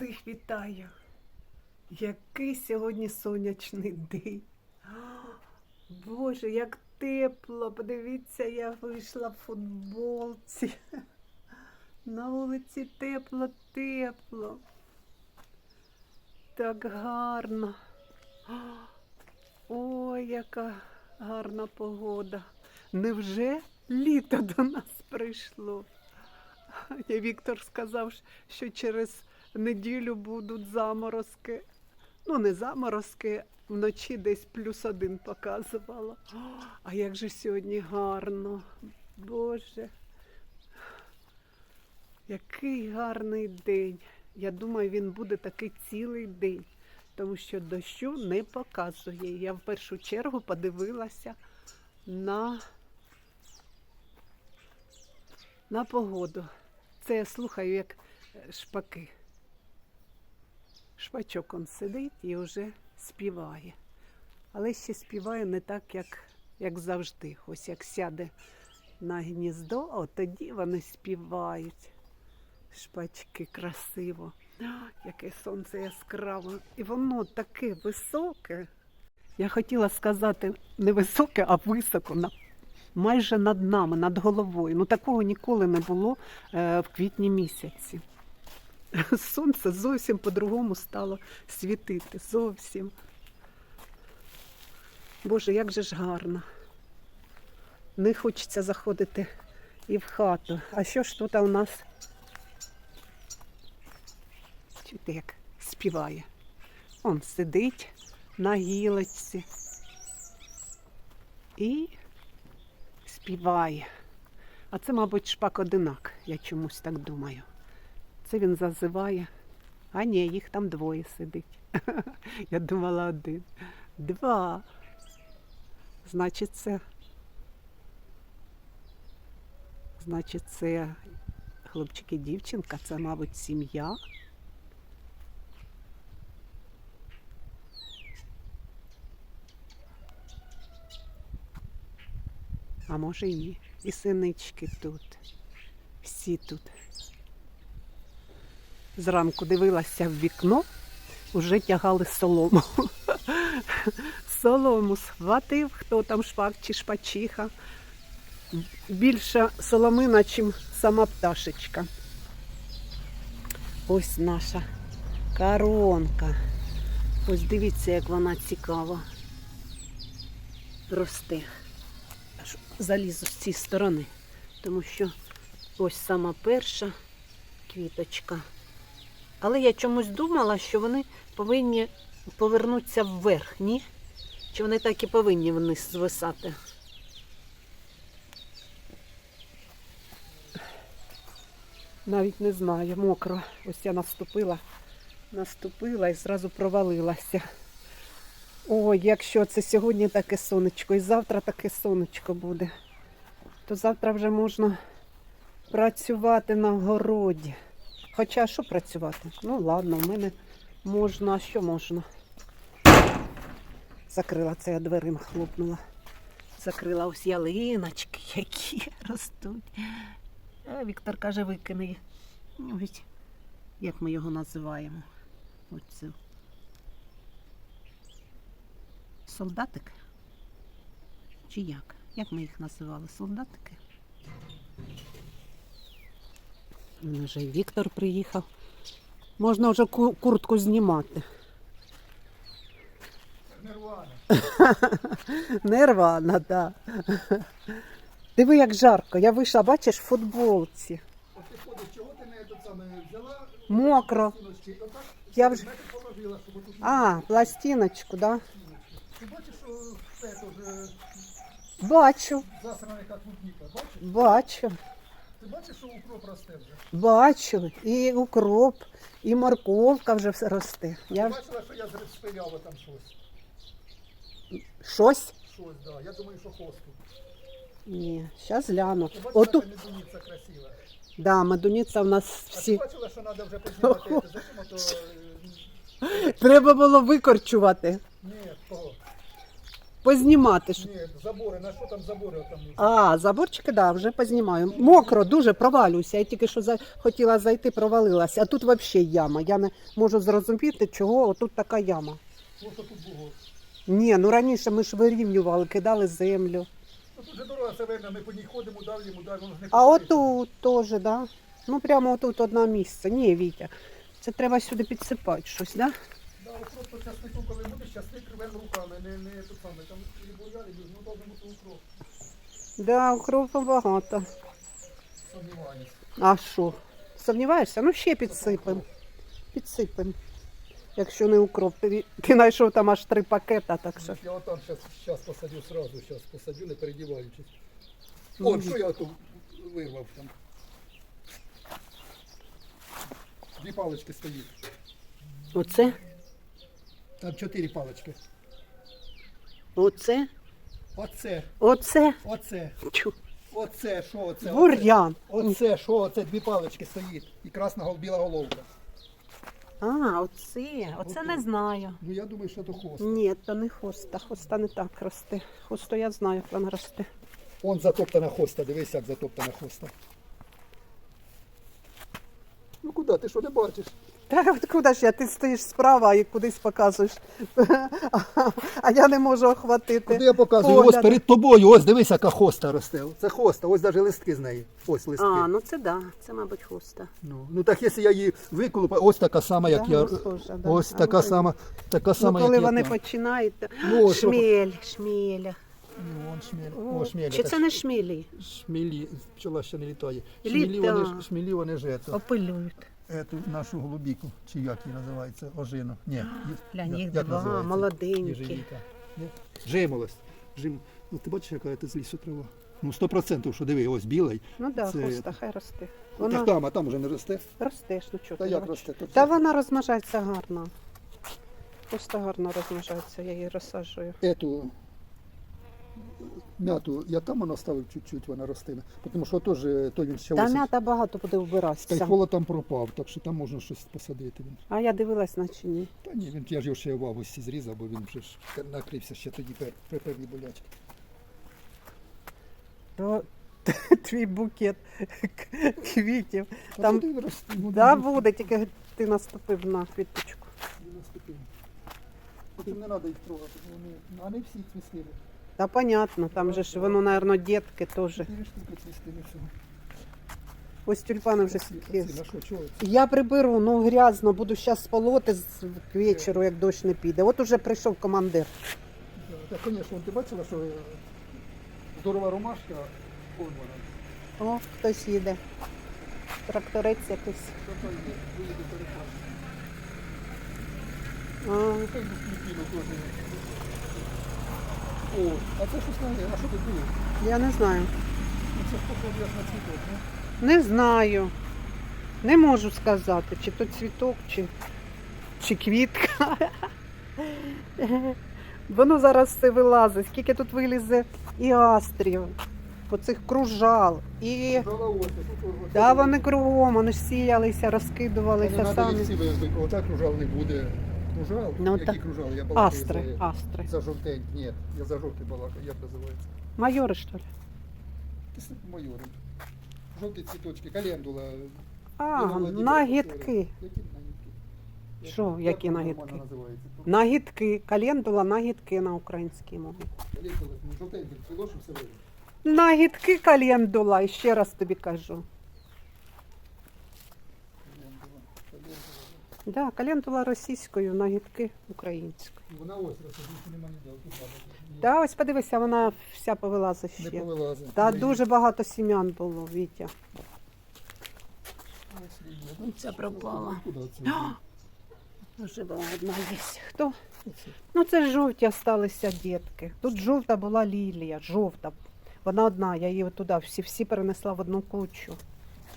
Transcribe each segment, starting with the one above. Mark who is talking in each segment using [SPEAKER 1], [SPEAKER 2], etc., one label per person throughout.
[SPEAKER 1] Всіх вітаю. Який сьогодні сонячний день. Боже, як тепло. Подивіться, я вийшла в футболці. На вулиці тепло, тепло. Так гарно. Ой, яка гарна погода. Невже літо до нас прийшло? Віктор сказав, що через неділю будуть заморозки. Ну, не заморозки, вночі десь плюс один показувало. А як же сьогодні гарно. Боже. Який гарний день. Я думаю, він буде такий цілий день, тому що дощу не показує. Я в першу чергу подивилася на, на погоду. Це я слухаю, як шпаки. Шпачок он сидить і вже співає. Але ще співає не так, як, як завжди. Ось як сяде на гніздо, от тоді вони співають. Шпачки красиво. А, Яке сонце яскраве. І воно таке високе. Я хотіла сказати не високе, а високо. Майже над нами, над головою. Ну такого ніколи не було е, в квітні місяці. Сонце зовсім по-другому стало світити. Зовсім. Боже, як же ж гарно. Не хочеться заходити і в хату. А що ж тут у нас? Чуєте, як співає. Он сидить на гілочці і співає. А це, мабуть, шпак одинак, я чомусь так думаю. Це він зазиває. А ні, їх там двоє сидить. Я думала один. Два. Значить, це. Значить, це хлопчик і дівчинка, це, мабуть, сім'я. А може і ні. І синички тут. Всі тут. Зранку дивилася в вікно, вже тягали солому. Солому схватив, хто там шпак чи шпачиха. Більша соломина, чим сама пташечка. Ось наша коронка. Ось дивіться, як вона цікаво росте. Аж залізу з цієї сторони, тому що ось сама перша квіточка. Але я чомусь думала, що вони повинні повернутися вверх, ні? Чи вони так і повинні вниз звисати? Навіть не знаю, мокро. Ось я наступила, наступила і зразу провалилася. Ой, якщо це сьогодні таке сонечко і завтра таке сонечко буде, то завтра вже можна працювати на городі. Хоча що працювати? Ну ладно, в мене можна, що можна? Закрила це я дверима хлопнула. Закрила ось ялиночки, які ростуть. А Віктор каже, викине. Ось, як ми його називаємо? Оце. Солдатик? Чи як? Як ми їх називали? Солдатики? Ну, Вже Віктор приїхав. Можна вже куртку знімати.
[SPEAKER 2] Нирвана.
[SPEAKER 1] Нервана, так. Диви, як жарко. Я вийшла, бачиш, в футболці. Мокро. Я вже. А, пластиночку, да?
[SPEAKER 2] Ти бачиш, що це вже
[SPEAKER 1] Бачу,
[SPEAKER 2] засрана клубніка,
[SPEAKER 1] бачу,
[SPEAKER 2] Ти бачиш, що укроп росте вже?
[SPEAKER 1] бачу. І укроп, і морковка вже все росте.
[SPEAKER 2] Ти
[SPEAKER 1] Я ж-
[SPEAKER 2] бачила, що я спиляла там щось?
[SPEAKER 1] щось?
[SPEAKER 2] Щось, да. Я думаю, що хосту.
[SPEAKER 1] Ні, зараз гляну.
[SPEAKER 2] Ти бачила,
[SPEAKER 1] Отут,
[SPEAKER 2] що медуниця красива?
[SPEAKER 1] да, медуниця в нас
[SPEAKER 2] А ти бачила, що треба вже познімати? Зачем ото... е,
[SPEAKER 1] Треба було викорчувати.
[SPEAKER 2] Ні, кого?
[SPEAKER 1] Познімати. що-
[SPEAKER 2] Ні, забори, на що там забори там?
[SPEAKER 1] А, заборчики, да, вже познімаю. Мокро, дуже провалююся. Я тільки що за... хотіла зайти, провалилася. А тут взагалі яма. Я не можу зрозуміти, чого тут така яма.
[SPEAKER 2] Ну, що тут було?
[SPEAKER 1] Ні, ну раніше ми ж вирівнювали, кидали землю.
[SPEAKER 2] Ну, тут же дорога время, ми по ній ходимо, йому, далі, воно ж не
[SPEAKER 1] А отут теж, да? Ну прямо отут одне місце. Ні, Вітя. Це треба сюди підсипати щось, да?
[SPEAKER 2] От часнику, коли будеш, часник рвем руками, не, не тут саме, там і бур'яни, ну, должен бути укроп.
[SPEAKER 1] Да, укропу багато.
[SPEAKER 2] Сумніваюсь.
[SPEAKER 1] А що? Сумніваєшся? Ну ще підсипемо. Підсипемо. Якщо не укроп. Ти, ти знайшов там аж три пакета, так що.
[SPEAKER 2] Я отам зараз щас посадю сразу, зараз посадю, не передіваючись. От, що я тут вирвав там. Дві палички стоїть.
[SPEAKER 1] Оце?
[SPEAKER 2] Там чотири палички.
[SPEAKER 1] Оце?
[SPEAKER 2] Оце,
[SPEAKER 1] Оце?
[SPEAKER 2] оце,
[SPEAKER 1] Чу.
[SPEAKER 2] оце, що оце?
[SPEAKER 1] Бур'ян.
[SPEAKER 2] Оце, що оце, дві палички стоїть. І красна гол- біла головка.
[SPEAKER 1] А, оце. Оце не знаю.
[SPEAKER 2] Ну я думаю, що то хвост.
[SPEAKER 1] Ні, то не хоста. Хоста не так росте. Хосту я знаю, як вона росте.
[SPEAKER 2] Он затоптана хоста, дивись, як затоптана хоста. Ну куди, ти що не бачиш?
[SPEAKER 1] Та от куди ж я? Ти стоїш справа і кудись показуєш. А я не можу охватити.
[SPEAKER 2] Куди я показую?
[SPEAKER 1] погляд.
[SPEAKER 2] Ось перед тобою, ось дивись, яка хоста росте. Це хоста, ось навіть листки з неї. Ось листки.
[SPEAKER 1] А, ну це да, це, мабуть, хоста.
[SPEAKER 2] Ну, ну так якщо я її виколупаю, ось така сама, як
[SPEAKER 1] Да,
[SPEAKER 2] я.
[SPEAKER 1] ну, схожа, да.
[SPEAKER 2] Ось
[SPEAKER 1] А
[SPEAKER 2] така
[SPEAKER 1] ну,
[SPEAKER 2] сама, така
[SPEAKER 1] Ну,
[SPEAKER 2] сама,
[SPEAKER 1] коли
[SPEAKER 2] як
[SPEAKER 1] вони
[SPEAKER 2] я. там.
[SPEAKER 1] починають.
[SPEAKER 2] Ну, ось,
[SPEAKER 1] шмель, шмеля.
[SPEAKER 2] Ну, он шмель.
[SPEAKER 1] О,
[SPEAKER 2] О.
[SPEAKER 1] Чи це не шмелі?
[SPEAKER 2] Шмелі, пчола ще не літає.
[SPEAKER 1] Літа.
[SPEAKER 2] Шмелі вони, ж- шмелі вони ж ето,
[SPEAKER 1] Опилюють.
[SPEAKER 2] Ету нашу голубіку, чи як її називається, ожину. Ні,
[SPEAKER 1] Глянь,
[SPEAKER 2] як-
[SPEAKER 1] їх
[SPEAKER 2] як
[SPEAKER 1] два,
[SPEAKER 2] називається?
[SPEAKER 1] молоденькі.
[SPEAKER 2] Єжевіка. Ні? Жимолость. Жим... Ну ти бачиш, яка це з лісу трава? Ну, сто процентів, що диви, ось білий.
[SPEAKER 1] Ну так,
[SPEAKER 2] Це-
[SPEAKER 1] да, хоста, хай росте.
[SPEAKER 2] Так
[SPEAKER 1] Вона
[SPEAKER 2] там, а там уже не росте.
[SPEAKER 1] ростеш, ну чого
[SPEAKER 2] Та
[SPEAKER 1] ти
[SPEAKER 2] як
[SPEAKER 1] бачиш?
[SPEAKER 2] росте? То
[SPEAKER 1] Та
[SPEAKER 2] це-
[SPEAKER 1] вона розмножається гарно. Просто гарно розмножається, я її розсаджую.
[SPEAKER 2] Ету м'яту, я там вона ставив чуть-чуть, вона ростиме. Тому що теж той він ще
[SPEAKER 1] Та
[SPEAKER 2] осінь.
[SPEAKER 1] м'ята багато буде вбиратися.
[SPEAKER 2] Скайфола там пропав, так що там можна щось посадити. Він.
[SPEAKER 1] А я дивилась, наче ні.
[SPEAKER 2] Та ні, він я ж його ще в августі зрізав, бо він вже ж накрився ще тоді пер, при первій болячці.
[SPEAKER 1] То твій букет квітів.
[SPEAKER 2] Та
[SPEAKER 1] Там-
[SPEAKER 2] буде рости, ну,
[SPEAKER 1] Да,
[SPEAKER 2] ну,
[SPEAKER 1] буде, тільки ти наступив на квіточку.
[SPEAKER 2] наступив. Потім не треба їх трогати, бо вони, ну, а не всі цвістили.
[SPEAKER 1] Та понятно, там же ж воно, мабуть, дітки теж. Ось тюльпани вже скільки. Я приберу, ну грязно, буду зараз полоти к вечору, як дощ не піде. От уже прийшов командир.
[SPEAKER 2] Так, звісно, ти бачила, що е, здорова ромашка.
[SPEAKER 1] О, хтось їде. Тракторець якийсь. А,
[SPEAKER 2] Хай би квітину теж. О, а це щось не, а що тут було?
[SPEAKER 1] я не знаю.
[SPEAKER 2] Ну, Це ж похоже як на цвіток, не?
[SPEAKER 1] Не знаю. Не можу сказати, чи то цвіток, чи, чи квітка. Воно зараз все вилазить. Скільки тут вилізе і астрів, оцих кружал. І
[SPEAKER 2] Жала ось, тут ось.
[SPEAKER 1] да, вони кругом, вони ж сіялися, розкидувалися
[SPEAKER 2] їх
[SPEAKER 1] самі.
[SPEAKER 2] всі отак кружал не буде. Кружал?
[SPEAKER 1] Ну,
[SPEAKER 2] Які
[SPEAKER 1] так.
[SPEAKER 2] кружали? Я балакаю
[SPEAKER 1] Астри,
[SPEAKER 2] за,
[SPEAKER 1] астри.
[SPEAKER 2] за жовтень. Ні, я за жовтий балакаю, як називається?
[SPEAKER 1] Майори, що ли?
[SPEAKER 2] Ти с- майори. Жовті цвіточки, календула.
[SPEAKER 1] А, нагідки.
[SPEAKER 2] Які нагідки? Як-
[SPEAKER 1] Що,
[SPEAKER 2] як
[SPEAKER 1] які
[SPEAKER 2] воно
[SPEAKER 1] нагідки?
[SPEAKER 2] нормально називається?
[SPEAKER 1] Нагідки, календула, нагідки на українській мові.
[SPEAKER 2] Календула, ну, жовтенький, цвіло, що все видно.
[SPEAKER 1] Нагідки календула, і ще раз тобі кажу.
[SPEAKER 2] Календула, календула.
[SPEAKER 1] Да, календула російською, нагідки українською.
[SPEAKER 2] Вона ось росте, більше нема ніде. Треба.
[SPEAKER 1] Да, ось подивися, вона вся повилазить
[SPEAKER 2] Не
[SPEAKER 1] ще.
[SPEAKER 2] повилазить.
[SPEAKER 1] Та дуже багато сім'ян було, Вітя. Ця пропала.
[SPEAKER 2] Куди це?
[SPEAKER 1] Жива одна є. Хто? Ну це ж жовті залишилися дітки. Тут жовта була лілія, жовта. Вона одна, я її туди всі, всі перенесла в одну кучу.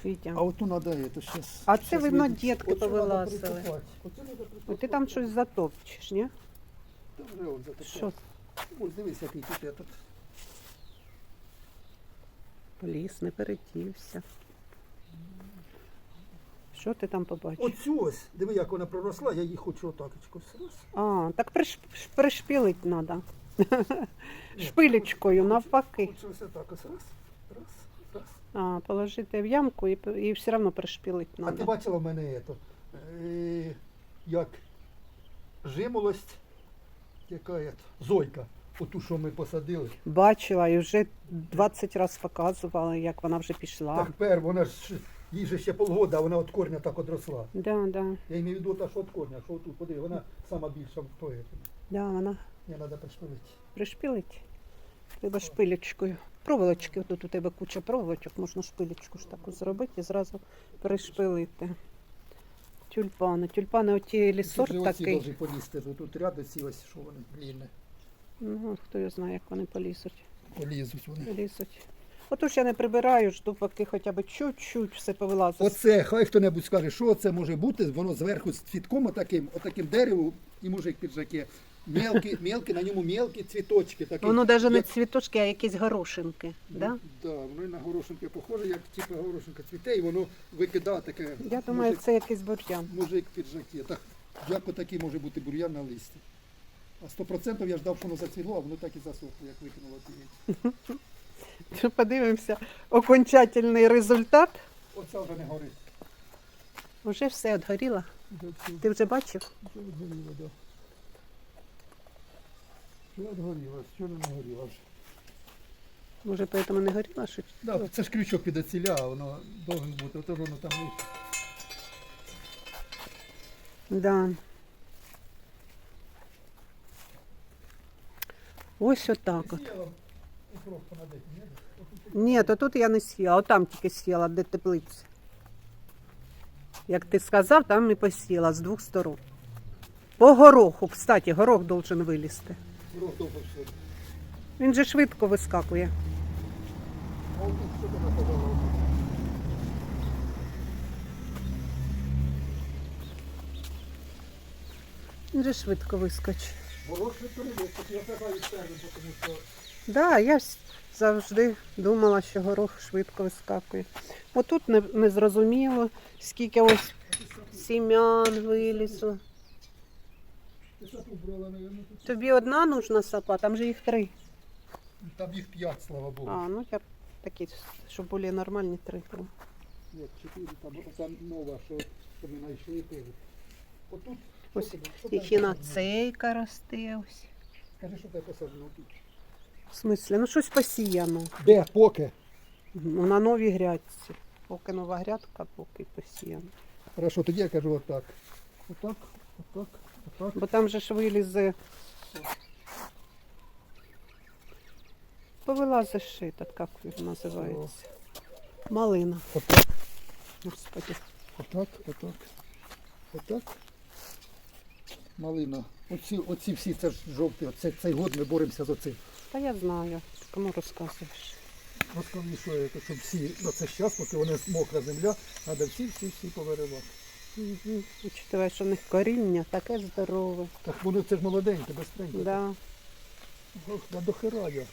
[SPEAKER 1] Вітя.
[SPEAKER 2] А от надо, это щас.
[SPEAKER 1] А це, видно, дітки повилазили. Ой, ти там щось затопчеш, ні?
[SPEAKER 2] От затопляє.
[SPEAKER 1] Що?
[SPEAKER 2] Ось дивись, який тут этот.
[SPEAKER 1] Поліс не перетівся. Що ти там побачив?
[SPEAKER 2] Оцю ось, диви, як вона проросла, я її хочу отак. ось, Раз.
[SPEAKER 1] А, так приш, пришпілить треба. Шпилечкою навпаки.
[SPEAKER 2] Лучше ось так ось раз.
[SPEAKER 1] А, положити в ямку і, і все одно пришпілити
[SPEAKER 2] А ти
[SPEAKER 1] треба.
[SPEAKER 2] бачила в мене ето, е, як жимолость, яка є, зойка, оту, що ми посадили.
[SPEAKER 1] Бачила і вже 20 разів показувала, як вона вже пішла.
[SPEAKER 2] Так пер, вона ж їй же ще полгода, а вона від корня так одросла.
[SPEAKER 1] Да, да,
[SPEAKER 2] Я имею в виду та, що від корня, що тут, подиви, вона сама більша в той.
[SPEAKER 1] да, вона
[SPEAKER 2] Мені треба пришпилити.
[SPEAKER 1] пришпілить. Треба шпилечкою. Проволочки, тут у тебе куча проволочок, можна шпилечку ж таку зробити і зразу пришпилити. Тюльпани. Тюльпани оті лісорт
[SPEAKER 2] Тут же оці
[SPEAKER 1] такий.
[SPEAKER 2] должны полізти, тут ряд ці ось, що вони, длинні.
[SPEAKER 1] Ну, хто його знає, як вони полізуть.
[SPEAKER 2] Полізуть вони.
[SPEAKER 1] Полізуть. Отож я не прибираю, жду, поки хоча б чуть-чуть все повилазить.
[SPEAKER 2] Оце, хай хто-небудь скаже, що це може бути, воно зверху з цвітком отаким, отаким деревом, і мужик піджаке. Мелкі, мелкі, на ньому мелкі цвіточки. Такі,
[SPEAKER 1] Воно навіть не
[SPEAKER 2] як-
[SPEAKER 1] цвіточки, а якісь горошинки. Да?
[SPEAKER 2] Да, воно на горошинки похоже, як типу горошинка цвіте, і воно викидає таке.
[SPEAKER 1] Я думаю,
[SPEAKER 2] мужик,
[SPEAKER 1] це якийсь бур'ян.
[SPEAKER 2] мужик піджаке. Так, як отакий може бути бур'ян на листі. А 100% я ждав, що воно зацвіло, а воно так і засохло, як викинуло ті.
[SPEAKER 1] Подивимося, окончательний результат.
[SPEAKER 2] Оце вже не горить.
[SPEAKER 1] Уже все відгоріло. Ти вже бачив?
[SPEAKER 2] вже відгоріло, да. Вже відгоріло, що не горіло вже.
[SPEAKER 1] Може, поэтому не горіло, що
[SPEAKER 2] Да, це ж крючок від оціля, воно должен бути, ото воно там вийшло.
[SPEAKER 1] Да. Ось отак от.
[SPEAKER 2] Ні,
[SPEAKER 1] то тут я не сіла, отам тільки сіла, де теплиця. Як ти сказав, там і посіла з двох сторон. По гороху, кстати, горох должен вилізти. Він же швидко вискакує. Він же швидко вискочить. Да, я завжди думала, що горох швидко вискакує. Отут не, не зрозуміло, скільки ось сім'ян вилізло.
[SPEAKER 2] ти сапу брала, наверное, тут.
[SPEAKER 1] Тобі одна нужна сапа, там же їх три.
[SPEAKER 2] Там їх п'ять, слава Богу.
[SPEAKER 1] А, ну я такі, щоб були нормальні три.
[SPEAKER 2] Нет, чотири, там, там нова, що, що ми знайшли теж. Отут,
[SPEAKER 1] Ось
[SPEAKER 2] тебе-
[SPEAKER 1] І
[SPEAKER 2] тебе посаджено?
[SPEAKER 1] хіноцейка росте ось.
[SPEAKER 2] Скажи, що тебе посаджено тут.
[SPEAKER 1] В смислі, ну щось посіяно.
[SPEAKER 2] Де, поки?
[SPEAKER 1] Ну, на новій грядці. Поки нова грядка, поки посіяно.
[SPEAKER 2] Хорошо, тоді я кажу. Отак, отак, отак.
[SPEAKER 1] Бо там же ж вилізе. Повилазиш ще этот, як він називається? Малина.
[SPEAKER 2] Отак,
[SPEAKER 1] Господи.
[SPEAKER 2] отак, отак, отак. Малина. Оці, оці всі, це ж жовті, оце, цей год ми боремося за цим.
[SPEAKER 1] Та я знаю, кому розказуєш.
[SPEAKER 2] Розповім, що щоб всі, ну це зараз, поки вони мокра земля, треба всі, всі, всі повиривати.
[SPEAKER 1] Угу. Учитывая, що в них коріння таке здорове.
[SPEAKER 2] Так воно це ж молоденьке, безстреньке.
[SPEAKER 1] Да.
[SPEAKER 2] Ох, Да до хера як.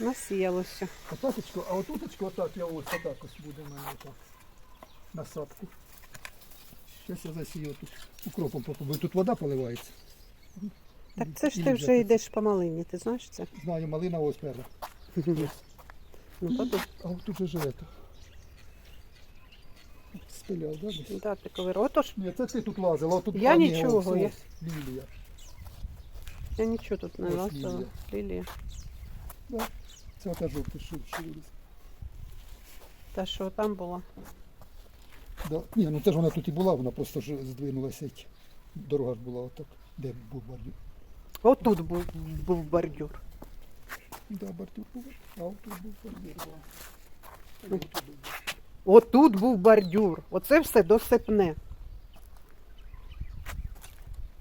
[SPEAKER 1] Насіялося.
[SPEAKER 2] Отакочку, а отуточку отак я ось отак ось буде мене отак. Насадку. Зараз я засію тут укропом попробую. Тут вода поливається.
[SPEAKER 1] Так це ж ти вже
[SPEAKER 2] взяти.
[SPEAKER 1] йдеш по малині, ти знаєш це?
[SPEAKER 2] Знаю, малина ось перша.
[SPEAKER 1] Ну, тут,
[SPEAKER 2] А тут же ж это. Да? десь?
[SPEAKER 1] да, ти ковир. Отож,
[SPEAKER 2] Ні, це ти тут лазила, а тут
[SPEAKER 1] Я нічого,
[SPEAKER 2] ось,
[SPEAKER 1] я-
[SPEAKER 2] ось, Лілія.
[SPEAKER 1] я нічого тут не
[SPEAKER 2] Ось
[SPEAKER 1] лазила.
[SPEAKER 2] лілія.
[SPEAKER 1] Лілія.
[SPEAKER 2] Це жовта, що, що.
[SPEAKER 1] Та що там була?
[SPEAKER 2] Да. Ні, ну це ж вона тут і була, вона просто ж здвинулася. й Дорога ж була отак, де був бордюр.
[SPEAKER 1] Отут був, був бордюр.
[SPEAKER 2] Да, бордюр був, а от тут був бордюр. Да. Тут був.
[SPEAKER 1] Отут був бордюр. Оце все досипне.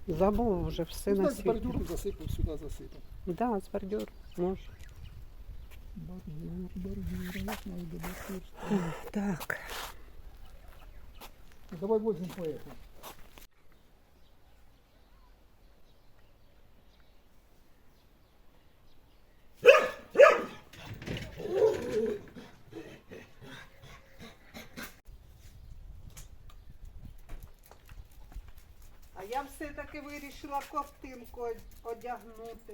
[SPEAKER 1] Забув вже все
[SPEAKER 2] Ну,
[SPEAKER 1] на
[SPEAKER 2] так, з бордюру засипав, сюди засипав.
[SPEAKER 1] Да, з бордюр. Може.
[SPEAKER 2] Бордюр, бордюр, як знаю, бордюр.
[SPEAKER 1] Так.
[SPEAKER 2] Давай возьмем по
[SPEAKER 1] все-таки вирішила ковтинку одягнути.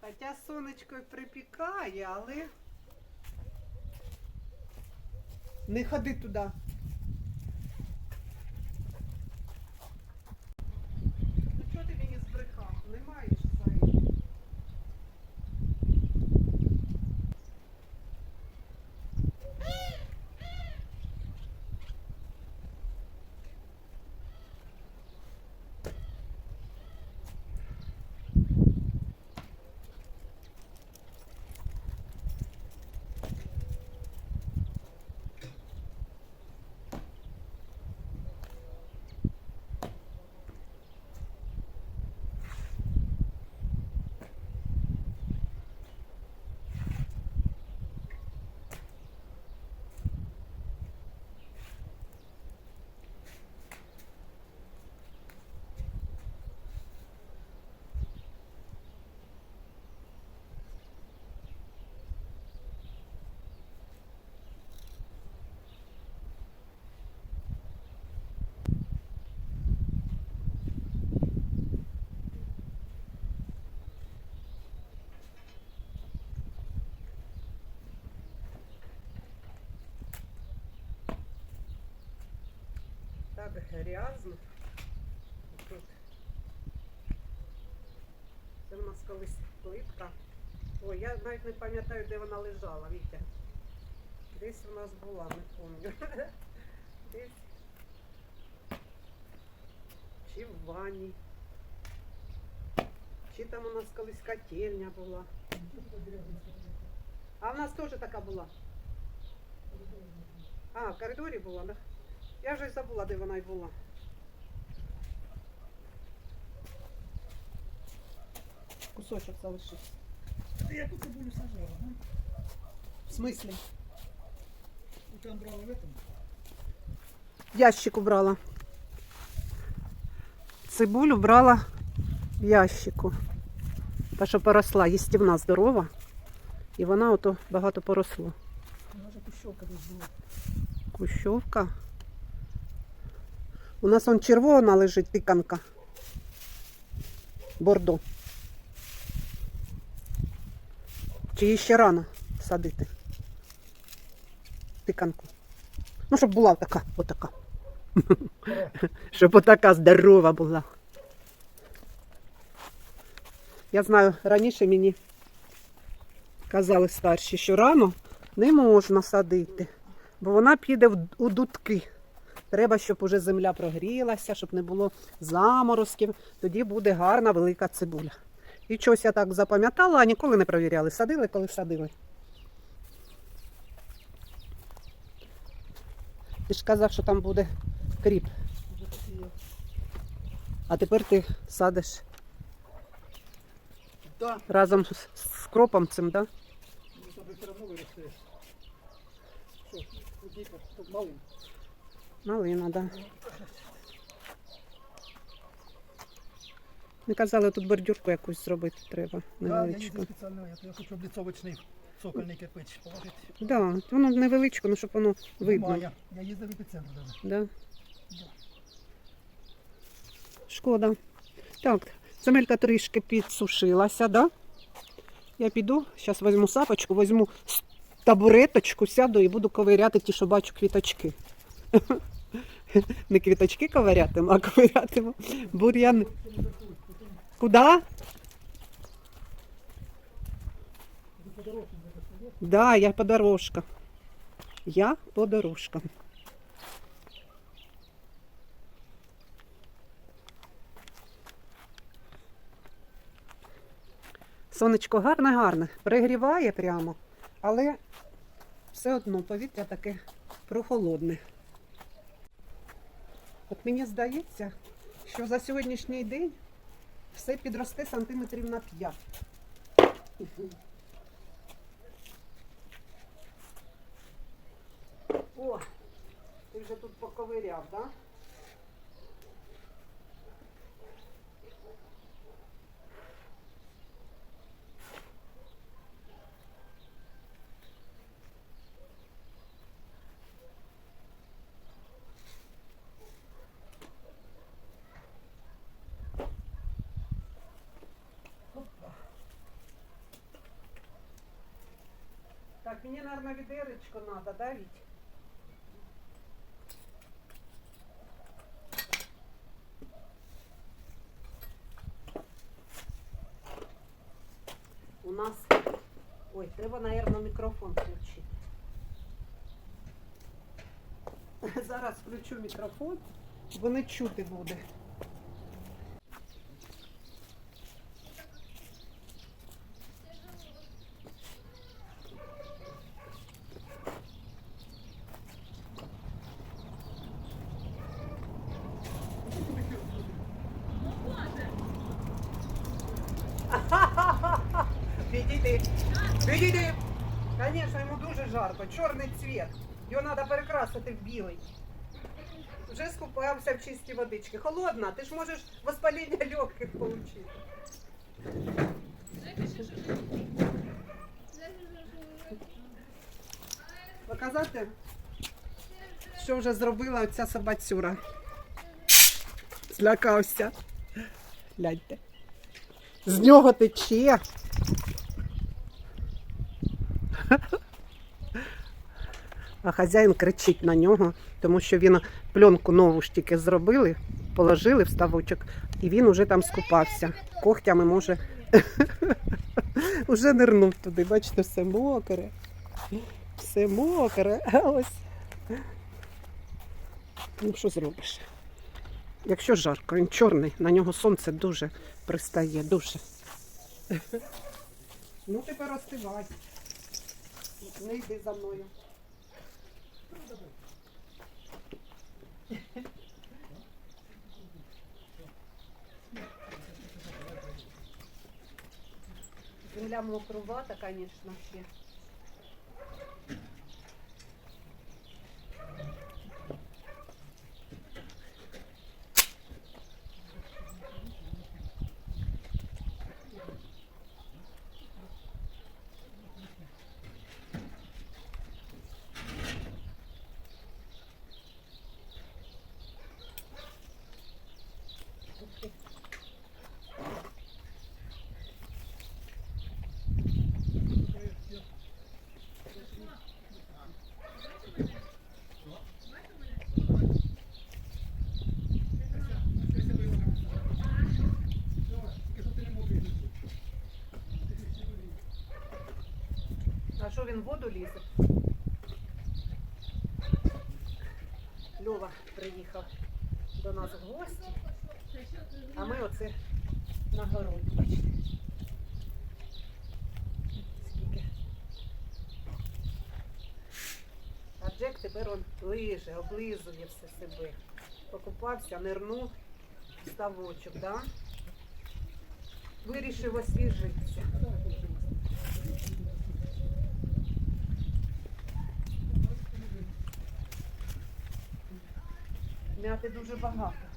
[SPEAKER 1] Хоча сонечко й припікає, але не ходи туди. Ну чого ти мені збрехав? Не маєш своїх. Так грязно. Тут. Це в нас колись плитка. Ой, я навіть не пам'ятаю, де вона лежала, Вітя. Десь у нас була, не пам'ятаю. Десь. Чи в ванні. Чи там у нас колись котельня була. А в нас теж така була. А, в коридорі була, так? Я вже й забула, де вона й була. Кусочок залишився.
[SPEAKER 2] Я тут цибулю сажала, да?
[SPEAKER 1] В смислі?
[SPEAKER 2] І там брала в этом.
[SPEAKER 1] Ящик убрала. Цибулю брала в ящику. Та що поросла, їстівна здорова. І вона ото багато поросло.
[SPEAKER 2] Вона же кущовка десь була.
[SPEAKER 1] Кущовка. У нас он червона лежить тиканка. Бордо. Чи ще рано садити? Тиканку. Ну, щоб була така, отака. Щоб отака здорова була. Я знаю, раніше мені казали старші, що рано не можна садити, бо вона піде у дудки. Треба, щоб уже земля прогрілася, щоб не було заморозків. Тоді буде гарна велика цибуля. І щось я так запам'ятала, а ніколи не провіряли. Садили, коли садили. Ти ж казав, що там буде кріп. А тепер ти садиш
[SPEAKER 2] Да,
[SPEAKER 1] разом з, з кропом цим, так? Да?
[SPEAKER 2] ну тут малин.
[SPEAKER 1] Малина, так. Да. Ми казали, тут бордюрку якусь зробити треба.
[SPEAKER 2] Я
[SPEAKER 1] Невеличку.
[SPEAKER 2] я, я хочу обліцовочний цокольний кирпич положити.
[SPEAKER 1] Да, воно невеличко, ну щоб воно видно.
[SPEAKER 2] Немає. Я їздив в епіцентр даже.
[SPEAKER 1] Да? Шкода. Так, земелька трішки підсушилася, да? Я піду, зараз візьму сапочку, візьму табуреточку, сяду і буду ковиряти ті, що бачу квіточки. Не квіточки ковирятиму, а ковирятиму бур'яни. Куди? Да, я по дорожкам. Я по дорожкам. Сонечко гарне, гарне, пригріває прямо, але все одно повітря таке прохолодне. От мені здається, що за сьогоднішній день все підросте сантиметрів на 5. О, ти вже тут поковиряв, так? Да? Мені, мабуть, відеречко треба, да, Віть? У нас... Ой, треба, мабуть, мікрофон включити. Зараз включу мікрофон, бо не чути буде. Відійди. Звісно, йому дуже жарко. Чорний цвіт. Його треба перекрасити в білий. Вже скупався в чистій водички. Холодна, ти ж можеш воспаління легких отримати. Показати, що вже зробила оця собацюра. Злякався. Гляньте. З нього тече. А хазяїн кричить на нього, тому що він пленку нову ж тільки зробили, положили в ставочок, і він уже там скупався. Когтями може уже нирнув туди. Бачите, все мокре. Все мокре. Ось. Ну, що зробиш? Якщо жарко, він чорний, на нього сонце дуже пристає, дуже. Ну, тепер остивай. Не йди за мною. Земля мокрувата, звісно, ще. Що він в воду лізе? Льова приїхав до нас в гості, а ми оце на городі, бачите. Джек тепер он лиже, облизує все себе. Покупався, нирнув ставочок, да? Вирішив освіжитися. Мяти дуже багато.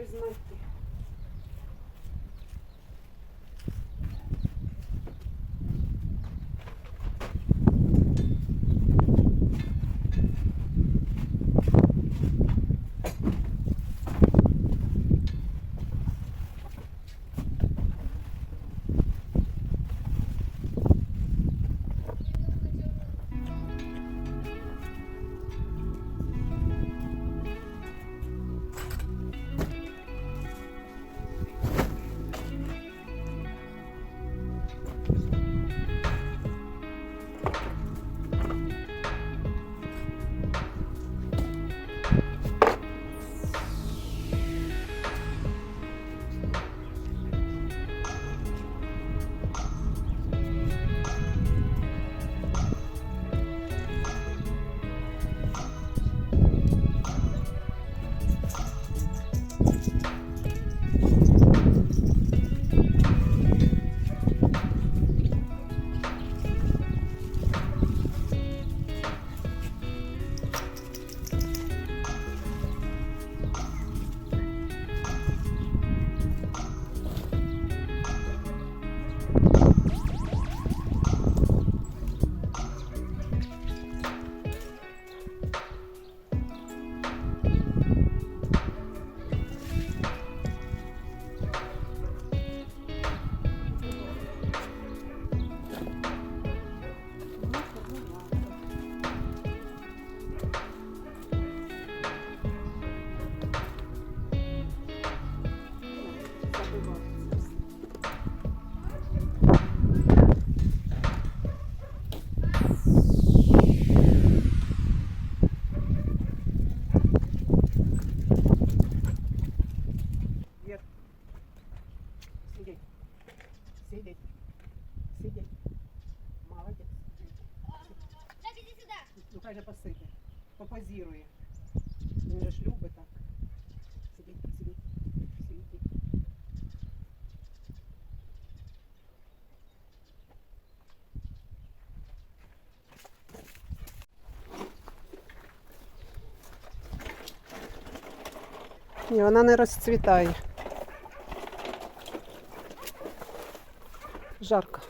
[SPEAKER 1] Where's my Ні, вона не розцвітає. Жарко.